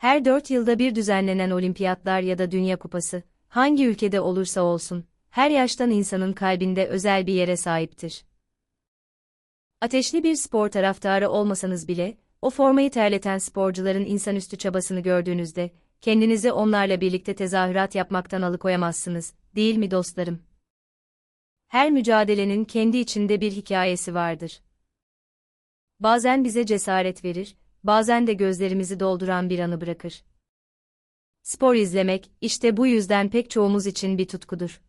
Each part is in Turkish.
Her dört yılda bir düzenlenen olimpiyatlar ya da dünya kupası, hangi ülkede olursa olsun, her yaştan insanın kalbinde özel bir yere sahiptir. Ateşli bir spor taraftarı olmasanız bile, o formayı terleten sporcuların insanüstü çabasını gördüğünüzde, kendinizi onlarla birlikte tezahürat yapmaktan alıkoyamazsınız, değil mi dostlarım? Her mücadelenin kendi içinde bir hikayesi vardır. Bazen bize cesaret verir, bazen de gözlerimizi dolduran bir anı bırakır. Spor izlemek, işte bu yüzden pek çoğumuz için bir tutkudur.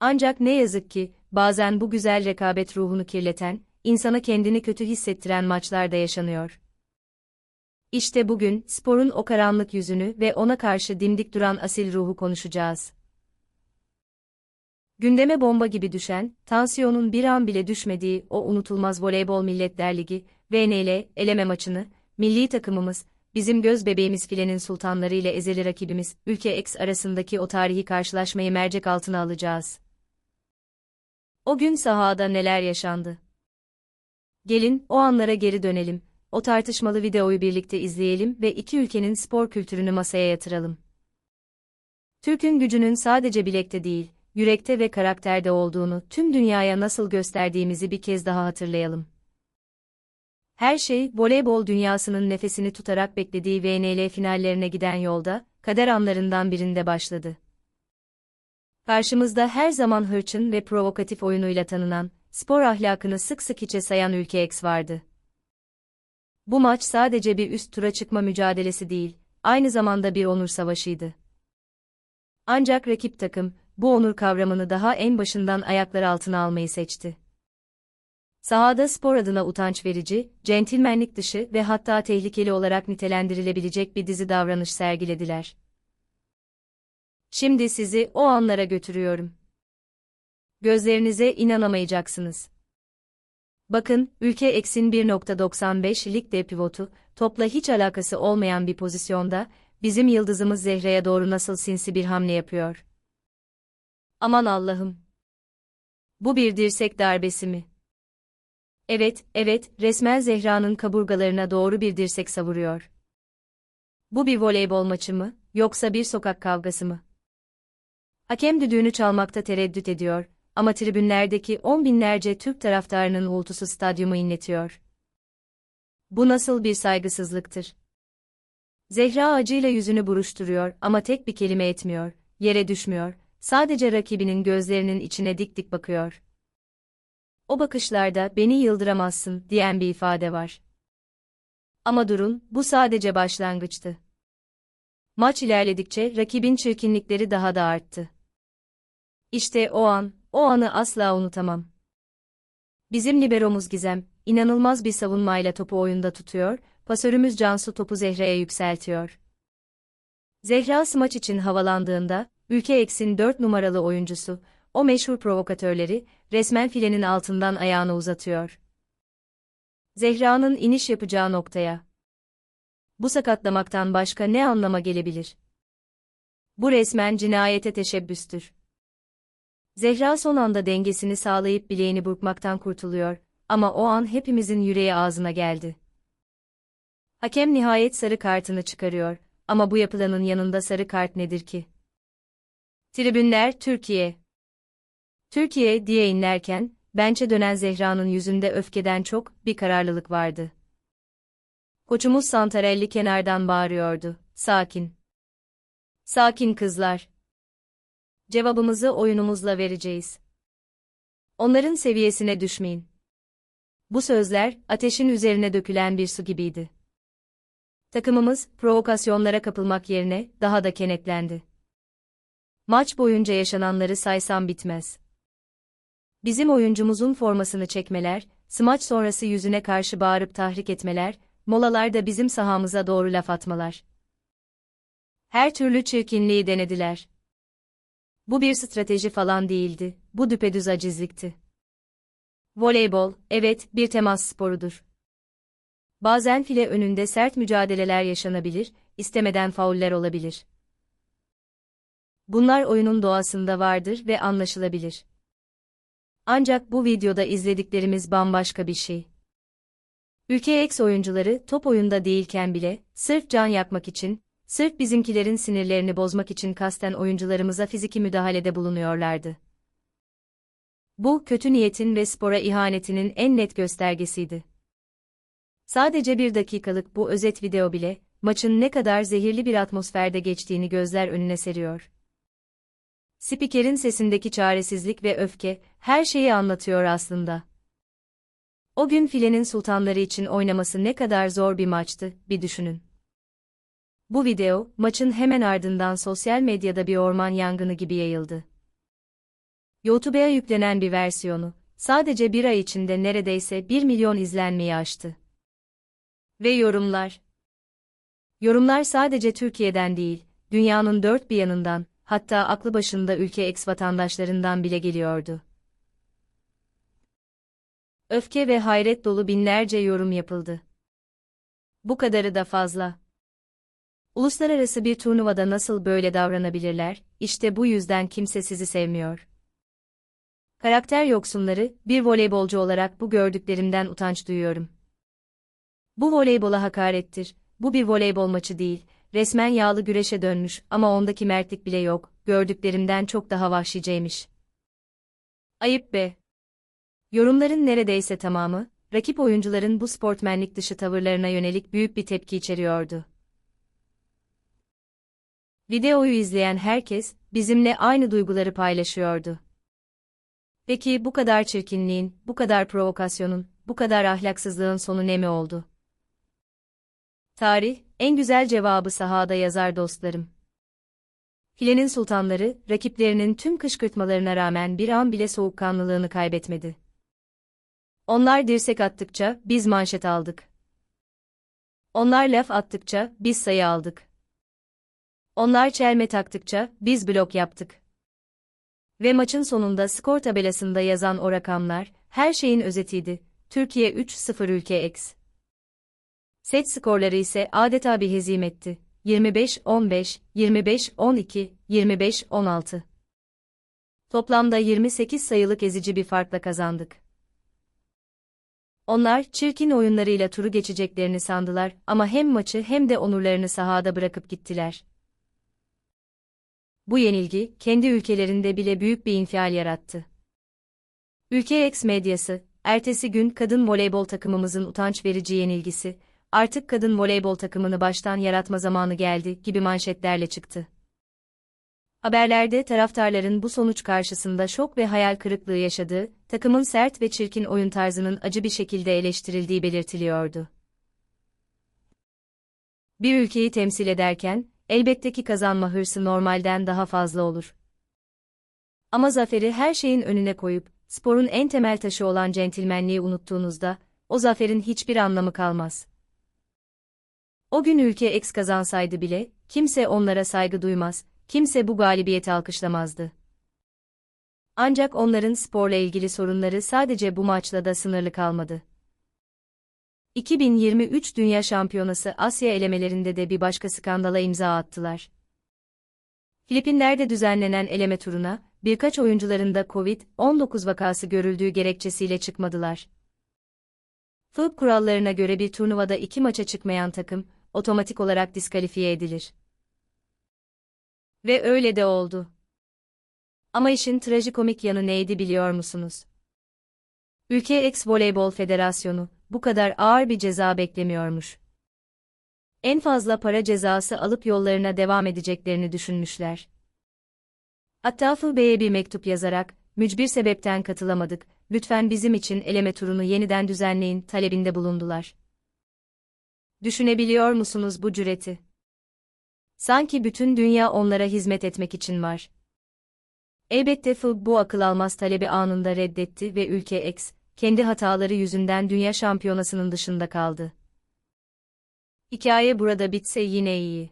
Ancak ne yazık ki, bazen bu güzel rekabet ruhunu kirleten, insana kendini kötü hissettiren maçlar da yaşanıyor. İşte bugün, sporun o karanlık yüzünü ve ona karşı dimdik duran asil ruhu konuşacağız. Gündeme bomba gibi düşen, tansiyonun bir an bile düşmediği o unutulmaz Voleybol Milletler Ligi, VNL, eleme maçını, milli takımımız, bizim göz bebeğimiz filenin sultanları ile ezeli rakibimiz, ülke X arasındaki o tarihi karşılaşmayı mercek altına alacağız. O gün sahada neler yaşandı? Gelin, o anlara geri dönelim, o tartışmalı videoyu birlikte izleyelim ve iki ülkenin spor kültürünü masaya yatıralım. Türk'ün gücünün sadece bilekte değil, yürekte ve karakterde olduğunu tüm dünyaya nasıl gösterdiğimizi bir kez daha hatırlayalım. Her şey, voleybol dünyasının nefesini tutarak beklediği VNL finallerine giden yolda, kader anlarından birinde başladı. Karşımızda her zaman hırçın ve provokatif oyunuyla tanınan, spor ahlakını sık sık içe sayan ülke X vardı. Bu maç sadece bir üst tura çıkma mücadelesi değil, aynı zamanda bir onur savaşıydı. Ancak rakip takım, bu onur kavramını daha en başından ayaklar altına almayı seçti. Sahada spor adına utanç verici, centilmenlik dışı ve hatta tehlikeli olarak nitelendirilebilecek bir dizi davranış sergilediler. Şimdi sizi o anlara götürüyorum. Gözlerinize inanamayacaksınız. Bakın, ülke eksin 1.95 ligde pivotu, topla hiç alakası olmayan bir pozisyonda, bizim yıldızımız Zehre'ye doğru nasıl sinsi bir hamle yapıyor. Aman Allah'ım. Bu bir dirsek darbesi mi? Evet, evet, resmen Zehra'nın kaburgalarına doğru bir dirsek savuruyor. Bu bir voleybol maçı mı, yoksa bir sokak kavgası mı? Hakem düdüğünü çalmakta tereddüt ediyor, ama tribünlerdeki on binlerce Türk taraftarının uğultusu stadyumu inletiyor. Bu nasıl bir saygısızlıktır? Zehra acıyla yüzünü buruşturuyor ama tek bir kelime etmiyor, yere düşmüyor, sadece rakibinin gözlerinin içine dik dik bakıyor. O bakışlarda beni yıldıramazsın diyen bir ifade var. Ama durun, bu sadece başlangıçtı. Maç ilerledikçe rakibin çirkinlikleri daha da arttı. İşte o an, o anı asla unutamam. Bizim liberomuz Gizem, inanılmaz bir savunmayla topu oyunda tutuyor, pasörümüz Cansu topu Zehra'ya yükseltiyor. Zehra smaç için havalandığında, ülke eksin 4 numaralı oyuncusu, o meşhur provokatörleri, resmen filenin altından ayağını uzatıyor. Zehra'nın iniş yapacağı noktaya. Bu sakatlamaktan başka ne anlama gelebilir? Bu resmen cinayete teşebbüstür. Zehra son anda dengesini sağlayıp bileğini burkmaktan kurtuluyor, ama o an hepimizin yüreği ağzına geldi. Hakem nihayet sarı kartını çıkarıyor, ama bu yapılanın yanında sarı kart nedir ki? Tribünler Türkiye Türkiye diye inlerken, bençe dönen Zehra'nın yüzünde öfkeden çok bir kararlılık vardı. Koçumuz Santarelli kenardan bağırıyordu, sakin. Sakin kızlar. Cevabımızı oyunumuzla vereceğiz. Onların seviyesine düşmeyin. Bu sözler, ateşin üzerine dökülen bir su gibiydi. Takımımız, provokasyonlara kapılmak yerine, daha da kenetlendi. Maç boyunca yaşananları saysam bitmez. Bizim oyuncumuzun formasını çekmeler, smaç sonrası yüzüne karşı bağırıp tahrik etmeler, molalarda bizim sahamıza doğru laf atmalar. Her türlü çirkinliği denediler. Bu bir strateji falan değildi, bu düpedüz acizlikti. Voleybol, evet, bir temas sporudur. Bazen file önünde sert mücadeleler yaşanabilir, istemeden fauller olabilir. Bunlar oyunun doğasında vardır ve anlaşılabilir. Ancak bu videoda izlediklerimiz bambaşka bir şey. Ülke X oyuncuları top oyunda değilken bile, sırf can yakmak için, sırf bizimkilerin sinirlerini bozmak için kasten oyuncularımıza fiziki müdahalede bulunuyorlardı. Bu, kötü niyetin ve spora ihanetinin en net göstergesiydi. Sadece bir dakikalık bu özet video bile, maçın ne kadar zehirli bir atmosferde geçtiğini gözler önüne seriyor. Spikerin sesindeki çaresizlik ve öfke, her şeyi anlatıyor aslında. O gün filenin sultanları için oynaması ne kadar zor bir maçtı, bir düşünün. Bu video, maçın hemen ardından sosyal medyada bir orman yangını gibi yayıldı. YouTube'a yüklenen bir versiyonu, sadece bir ay içinde neredeyse 1 milyon izlenmeyi aştı. Ve yorumlar. Yorumlar sadece Türkiye'den değil, dünyanın dört bir yanından, hatta aklı başında ülke ex vatandaşlarından bile geliyordu. Öfke ve hayret dolu binlerce yorum yapıldı. Bu kadarı da fazla. Uluslararası bir turnuvada nasıl böyle davranabilirler, işte bu yüzden kimse sizi sevmiyor. Karakter yoksunları, bir voleybolcu olarak bu gördüklerimden utanç duyuyorum. Bu voleybola hakarettir, bu bir voleybol maçı değil, resmen yağlı güreşe dönmüş ama ondaki mertlik bile yok, gördüklerimden çok daha vahşiceymiş. Ayıp be. Yorumların neredeyse tamamı, rakip oyuncuların bu sportmenlik dışı tavırlarına yönelik büyük bir tepki içeriyordu. Videoyu izleyen herkes, bizimle aynı duyguları paylaşıyordu. Peki bu kadar çirkinliğin, bu kadar provokasyonun, bu kadar ahlaksızlığın sonu ne mi oldu? Tarih, en güzel cevabı sahada yazar dostlarım. Filenin sultanları, rakiplerinin tüm kışkırtmalarına rağmen bir an bile soğukkanlılığını kaybetmedi. Onlar dirsek attıkça, biz manşet aldık. Onlar laf attıkça, biz sayı aldık. Onlar çelme taktıkça, biz blok yaptık. Ve maçın sonunda skor tabelasında yazan o rakamlar, her şeyin özetiydi. Türkiye 3-0 ülke X. Set skorları ise adeta bir hezimetti. 25-15, 25-12, 25-16. Toplamda 28 sayılık ezici bir farkla kazandık. Onlar çirkin oyunlarıyla turu geçeceklerini sandılar ama hem maçı hem de onurlarını sahada bırakıp gittiler. Bu yenilgi kendi ülkelerinde bile büyük bir infial yarattı. Ülke X medyası, ertesi gün kadın voleybol takımımızın utanç verici yenilgisi, artık kadın voleybol takımını baştan yaratma zamanı geldi gibi manşetlerle çıktı. Haberlerde taraftarların bu sonuç karşısında şok ve hayal kırıklığı yaşadığı, takımın sert ve çirkin oyun tarzının acı bir şekilde eleştirildiği belirtiliyordu. Bir ülkeyi temsil ederken, elbette ki kazanma hırsı normalden daha fazla olur. Ama zaferi her şeyin önüne koyup, sporun en temel taşı olan centilmenliği unuttuğunuzda, o zaferin hiçbir anlamı kalmaz. O gün ülke X kazansaydı bile, kimse onlara saygı duymaz, kimse bu galibiyeti alkışlamazdı. Ancak onların sporla ilgili sorunları sadece bu maçla da sınırlı kalmadı. 2023 Dünya Şampiyonası Asya elemelerinde de bir başka skandala imza attılar. Filipinler'de düzenlenen eleme turuna, birkaç oyuncularında COVID-19 vakası görüldüğü gerekçesiyle çıkmadılar. FIB kurallarına göre bir turnuvada iki maça çıkmayan takım, otomatik olarak diskalifiye edilir. Ve öyle de oldu. Ama işin trajikomik yanı neydi biliyor musunuz? Ülke Ex Voleybol Federasyonu, bu kadar ağır bir ceza beklemiyormuş. En fazla para cezası alıp yollarına devam edeceklerini düşünmüşler. Hatta FB'ye bir mektup yazarak, mücbir sebepten katılamadık, lütfen bizim için eleme turunu yeniden düzenleyin talebinde bulundular. Düşünebiliyor musunuz bu cüreti? Sanki bütün dünya onlara hizmet etmek için var. Elbette FIB bu akıl almaz talebi anında reddetti ve ülke X, kendi hataları yüzünden dünya şampiyonasının dışında kaldı. Hikaye burada bitse yine iyi.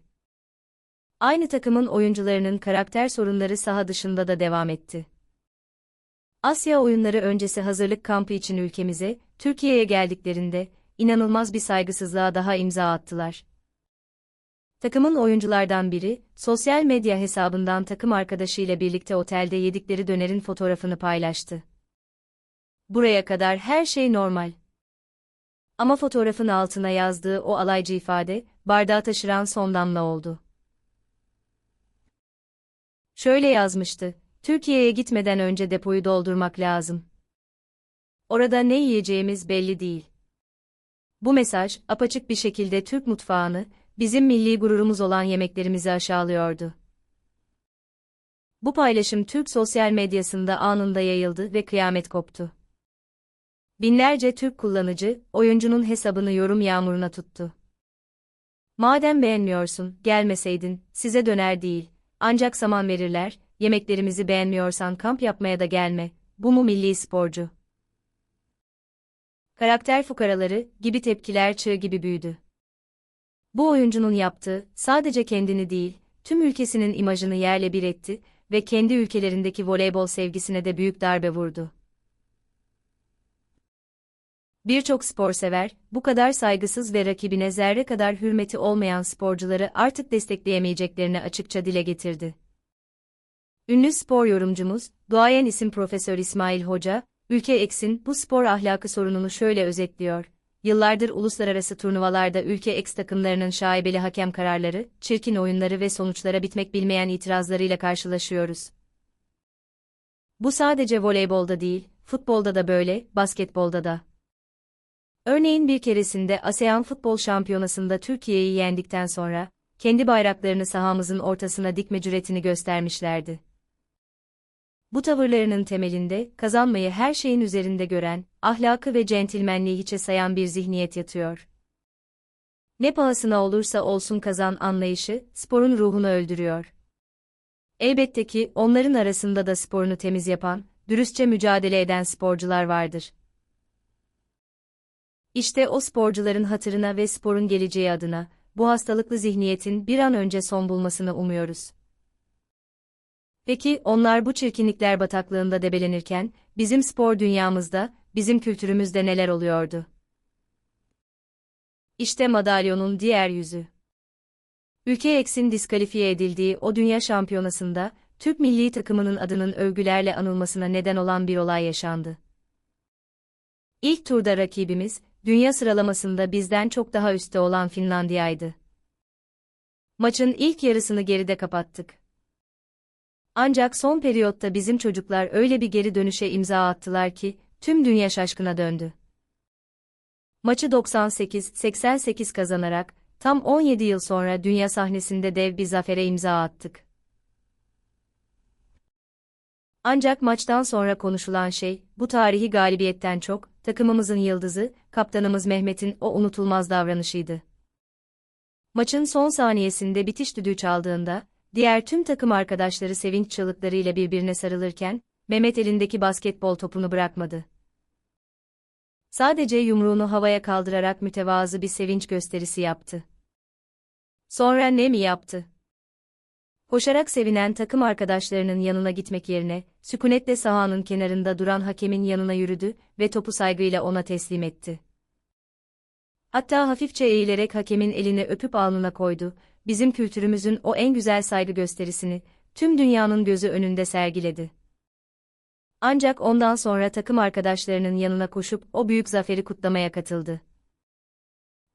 Aynı takımın oyuncularının karakter sorunları saha dışında da devam etti. Asya oyunları öncesi hazırlık kampı için ülkemize, Türkiye'ye geldiklerinde, inanılmaz bir saygısızlığa daha imza attılar. Takımın oyunculardan biri, sosyal medya hesabından takım arkadaşıyla birlikte otelde yedikleri dönerin fotoğrafını paylaştı. Buraya kadar her şey normal. Ama fotoğrafın altına yazdığı o alaycı ifade, bardağı taşıran son damla oldu. Şöyle yazmıştı, Türkiye'ye gitmeden önce depoyu doldurmak lazım. Orada ne yiyeceğimiz belli değil. Bu mesaj, apaçık bir şekilde Türk mutfağını, bizim milli gururumuz olan yemeklerimizi aşağılıyordu. Bu paylaşım Türk sosyal medyasında anında yayıldı ve kıyamet koptu. Binlerce Türk kullanıcı, oyuncunun hesabını yorum yağmuruna tuttu. Madem beğenmiyorsun, gelmeseydin, size döner değil, ancak saman verirler, yemeklerimizi beğenmiyorsan kamp yapmaya da gelme, bu mu milli sporcu? Karakter fukaraları gibi tepkiler çığ gibi büyüdü. Bu oyuncunun yaptığı, sadece kendini değil, tüm ülkesinin imajını yerle bir etti ve kendi ülkelerindeki voleybol sevgisine de büyük darbe vurdu. Birçok sporsever, bu kadar saygısız ve rakibine zerre kadar hürmeti olmayan sporcuları artık destekleyemeyeceklerini açıkça dile getirdi. Ünlü spor yorumcumuz, duayen isim Profesör İsmail Hoca, ülke eksin bu spor ahlakı sorununu şöyle özetliyor. Yıllardır uluslararası turnuvalarda ülke eks takımlarının şaibeli hakem kararları, çirkin oyunları ve sonuçlara bitmek bilmeyen itirazlarıyla karşılaşıyoruz. Bu sadece voleybolda değil, futbolda da böyle, basketbolda da. Örneğin bir keresinde ASEAN Futbol Şampiyonası'nda Türkiye'yi yendikten sonra, kendi bayraklarını sahamızın ortasına dikme cüretini göstermişlerdi. Bu tavırlarının temelinde, kazanmayı her şeyin üzerinde gören, ahlakı ve centilmenliği hiçe sayan bir zihniyet yatıyor. Ne pahasına olursa olsun kazan anlayışı, sporun ruhunu öldürüyor. Elbette ki, onların arasında da sporunu temiz yapan, dürüstçe mücadele eden sporcular vardır. İşte o sporcuların hatırına ve sporun geleceği adına, bu hastalıklı zihniyetin bir an önce son bulmasını umuyoruz. Peki onlar bu çirkinlikler bataklığında debelenirken, bizim spor dünyamızda, bizim kültürümüzde neler oluyordu? İşte madalyonun diğer yüzü. Ülke eksin diskalifiye edildiği o dünya şampiyonasında, Türk milli takımının adının övgülerle anılmasına neden olan bir olay yaşandı. İlk turda rakibimiz, dünya sıralamasında bizden çok daha üstte olan Finlandiya'ydı. Maçın ilk yarısını geride kapattık. Ancak son periyotta bizim çocuklar öyle bir geri dönüşe imza attılar ki, tüm dünya şaşkına döndü. Maçı 98-88 kazanarak, tam 17 yıl sonra dünya sahnesinde dev bir zafere imza attık. Ancak maçtan sonra konuşulan şey, bu tarihi galibiyetten çok, takımımızın yıldızı, kaptanımız Mehmet'in o unutulmaz davranışıydı. Maçın son saniyesinde bitiş düdüğü çaldığında, diğer tüm takım arkadaşları sevinç çığlıklarıyla birbirine sarılırken, Mehmet elindeki basketbol topunu bırakmadı. Sadece yumruğunu havaya kaldırarak mütevazı bir sevinç gösterisi yaptı. Sonra ne mi yaptı? Koşarak sevinen takım arkadaşlarının yanına gitmek yerine, sükunetle sahanın kenarında duran hakemin yanına yürüdü ve topu saygıyla ona teslim etti. Hatta hafifçe eğilerek hakemin elini öpüp alnına koydu, bizim kültürümüzün o en güzel saygı gösterisini, tüm dünyanın gözü önünde sergiledi. Ancak ondan sonra takım arkadaşlarının yanına koşup o büyük zaferi kutlamaya katıldı.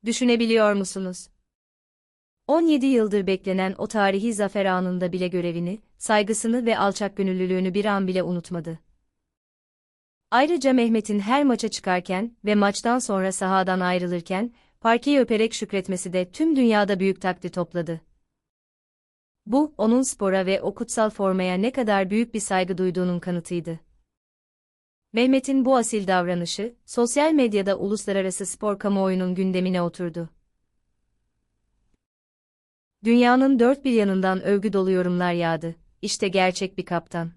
Düşünebiliyor musunuz? 17 yıldır beklenen o tarihi zafer anında bile görevini, saygısını ve alçak gönüllülüğünü bir an bile unutmadı. Ayrıca Mehmet'in her maça çıkarken ve maçtan sonra sahadan ayrılırken, parkeyi öperek şükretmesi de tüm dünyada büyük takdir topladı. Bu, onun spora ve o kutsal formaya ne kadar büyük bir saygı duyduğunun kanıtıydı. Mehmet'in bu asil davranışı, sosyal medyada uluslararası spor kamuoyunun gündemine oturdu. Dünyanın dört bir yanından övgü dolu yorumlar yağdı. İşte gerçek bir kaptan.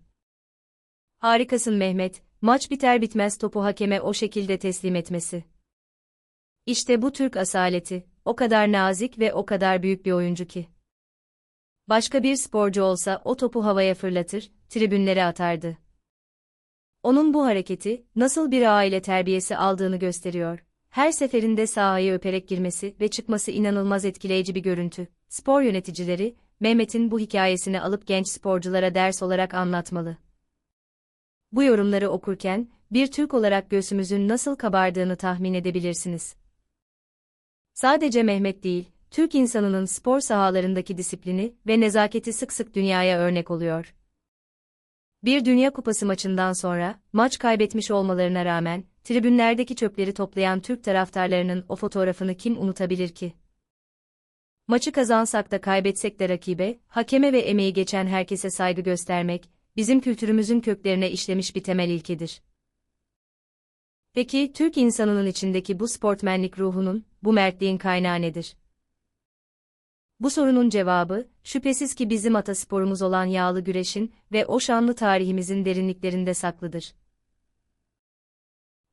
Harikasın Mehmet, maç biter bitmez topu hakeme o şekilde teslim etmesi. İşte bu Türk asaleti, o kadar nazik ve o kadar büyük bir oyuncu ki. Başka bir sporcu olsa o topu havaya fırlatır, tribünlere atardı. Onun bu hareketi, nasıl bir aile terbiyesi aldığını gösteriyor. Her seferinde sahayı öperek girmesi ve çıkması inanılmaz etkileyici bir görüntü. Spor yöneticileri, Mehmet'in bu hikayesini alıp genç sporculara ders olarak anlatmalı. Bu yorumları okurken, bir Türk olarak göğsümüzün nasıl kabardığını tahmin edebilirsiniz. Sadece Mehmet değil, Türk insanının spor sahalarındaki disiplini ve nezaketi sık sık dünyaya örnek oluyor. Bir Dünya Kupası maçından sonra, maç kaybetmiş olmalarına rağmen, tribünlerdeki çöpleri toplayan Türk taraftarlarının o fotoğrafını kim unutabilir ki? Maçı kazansak da kaybetsek de rakibe, hakeme ve emeği geçen herkese saygı göstermek, bizim kültürümüzün köklerine işlemiş bir temel ilkedir. Peki, Türk insanının içindeki bu sportmenlik ruhunun, bu mertliğin kaynağı nedir? Bu sorunun cevabı, şüphesiz ki bizim atasporumuz olan yağlı güreşin ve o şanlı tarihimizin derinliklerinde saklıdır.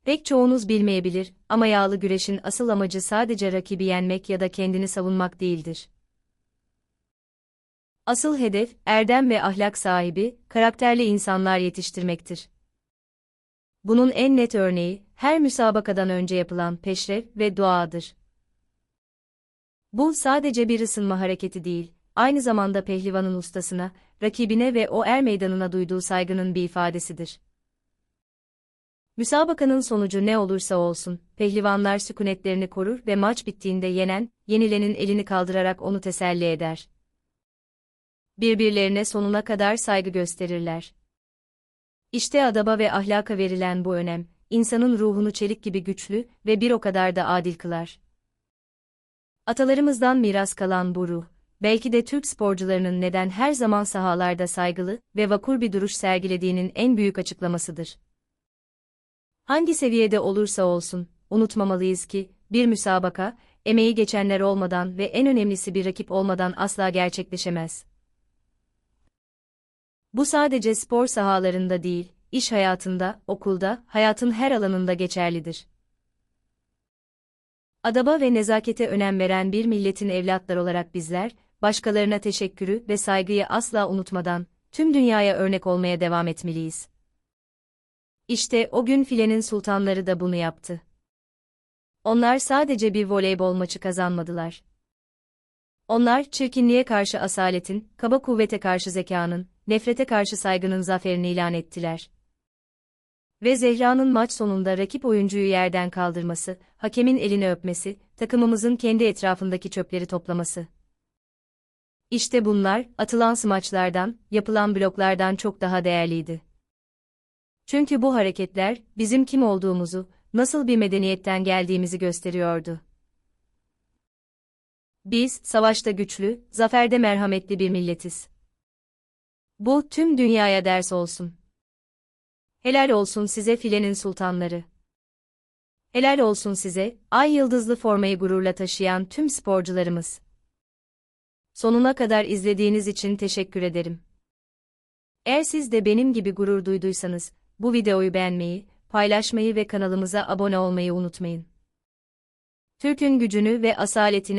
Pek çoğunuz bilmeyebilir ama yağlı güreşin asıl amacı sadece rakibi yenmek ya da kendini savunmak değildir. Asıl hedef, erdem ve ahlak sahibi, karakterli insanlar yetiştirmektir. Bunun en net örneği, her müsabakadan önce yapılan peşref ve duadır. Bu sadece bir ısınma hareketi değil, aynı zamanda pehlivanın ustasına, rakibine ve o er meydanına duyduğu saygının bir ifadesidir. Müsabakanın sonucu ne olursa olsun, pehlivanlar sükunetlerini korur ve maç bittiğinde yenen, yenilenin elini kaldırarak onu teselli eder. Birbirlerine sonuna kadar saygı gösterirler. İşte adaba ve ahlaka verilen bu önem, insanın ruhunu çelik gibi güçlü ve bir o kadar da adil kılar. Atalarımızdan miras kalan bu ruh, belki de Türk sporcularının neden her zaman sahalarda saygılı ve vakur bir duruş sergilediğinin en büyük açıklamasıdır. Hangi seviyede olursa olsun, unutmamalıyız ki, bir müsabaka, emeği geçenler olmadan ve en önemlisi bir rakip olmadan asla gerçekleşemez. Bu sadece spor sahalarında değil, iş hayatında, okulda, hayatın her alanında geçerlidir. Adaba ve nezakete önem veren bir milletin evlatlar olarak bizler, başkalarına teşekkürü ve saygıyı asla unutmadan, tüm dünyaya örnek olmaya devam etmeliyiz. İşte o gün filenin sultanları da bunu yaptı. Onlar sadece bir voleybol maçı kazanmadılar. Onlar çirkinliğe karşı asaletin, kaba kuvvete karşı zekanın, nefrete karşı saygının zaferini ilan ettiler. Ve Zehra'nın maç sonunda rakip oyuncuyu yerden kaldırması, hakemin elini öpmesi, takımımızın kendi etrafındaki çöpleri toplaması. İşte bunlar, atılan smaçlardan, yapılan bloklardan çok daha değerliydi. Çünkü bu hareketler, bizim kim olduğumuzu, nasıl bir medeniyetten geldiğimizi gösteriyordu. Biz, savaşta güçlü, zaferde merhametli bir milletiz. Bu, tüm dünyaya ders olsun. Helal olsun size filenin sultanları. Helal olsun size, ay yıldızlı formayı gururla taşıyan tüm sporcularımız. Sonuna kadar izlediğiniz için teşekkür ederim. Eğer siz de benim gibi gurur duyduysanız, bu videoyu beğenmeyi, paylaşmayı ve kanalımıza abone olmayı unutmayın. Türk'ün gücünü ve asaletine